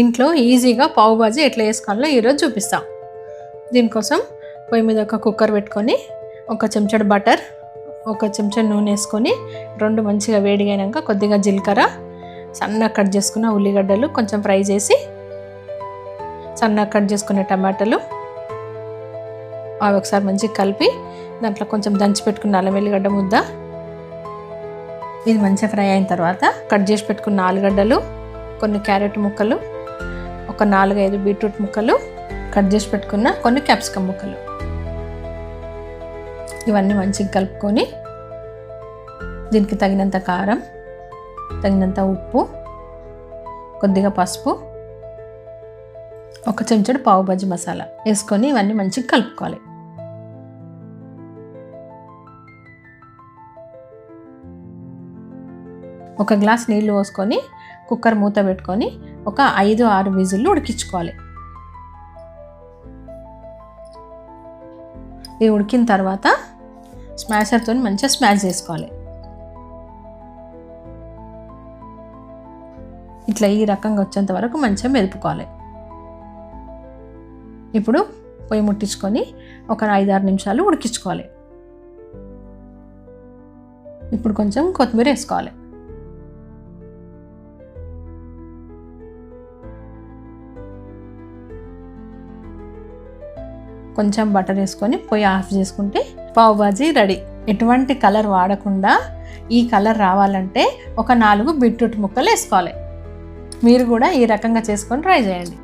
ఇంట్లో ఈజీగా పావు బాజీ ఎట్లా వేసుకోవాలో ఈరోజు చూపిస్తాం. దీనికోసం పొయ్యి మీద ఒక కుక్కర్ పెట్టుకొని ఒక చెంచాడు బటర్ ఒక చెంచా నూనె వేసుకొని రెండు మంచిగా వేడిగైనాక కొద్దిగా జీలకర్ర సన్నగా కట్ చేసుకున్న ఉల్లిగడ్డలు కొంచెం ఫ్రై చేసి సన్నగా కట్ చేసుకున్న టమాటాలు అవి ఒకసారి మంచిగా కలిపి దాంట్లో కొంచెం దంచి పెట్టుకున్న అల్లం వెల్లిగడ్డ ముద్ద. ఇది మంచిగా ఫ్రై అయిన తర్వాత కట్ చేసి పెట్టుకున్న ఆలుగడ్డలు కొన్ని క్యారెట్ ముక్కలు ఒక నాలుగైదు బీట్రూట్ ముక్కలు కట్ చేసి పెట్టుకున్న కొన్ని క్యాప్సికమ్ ముక్కలు. ఇవన్నీ మంచిగా కలుపుకొని దీనికి తగినంత కారం తగినంత ఉప్పు కొద్దిగా పసుపు ఒక చెంచాడు పావు బజ్జి మసాలా వేసుకొని ఇవన్నీ మంచిగా కలుపుకోవాలి. ఒక గ్లాస్ నీళ్ళు పోసుకొని కుక్కర్ మూత పెట్టుకొని ఒక ఐదు ఆరు విజిల్లు ఉడికించుకోవాలి. ఇది ఉడికిన తర్వాత స్మాషర్తో మంచిగా స్మాష్ చేసుకోవాలి. ఇట్లా ఈ రకంగా వచ్చేంత వరకు మంచిగా మెదుపుకోవాలి. ఇప్పుడు పొయ్యి ముట్టించుకొని ఒక ఐదు ఆరు నిమిషాలు ఉడికించుకోవాలి. ఇప్పుడు కొంచెం కొత్తిమీర వేసుకోవాలి. కొంచెం బటర్ వేసుకొని పొయ్యి ఆఫ్ చేసుకుంటే పావు బాజీ రెడీ. ఎటువంటి కలర్ వాడకుండా ఈ కలర్ రావాలంటే ఒక నాలుగు బీట్రూట్ ముక్కలు వేసుకోవాలి. మీరు కూడా ఈ రకంగా చేసుకొని ట్రై చేయండి.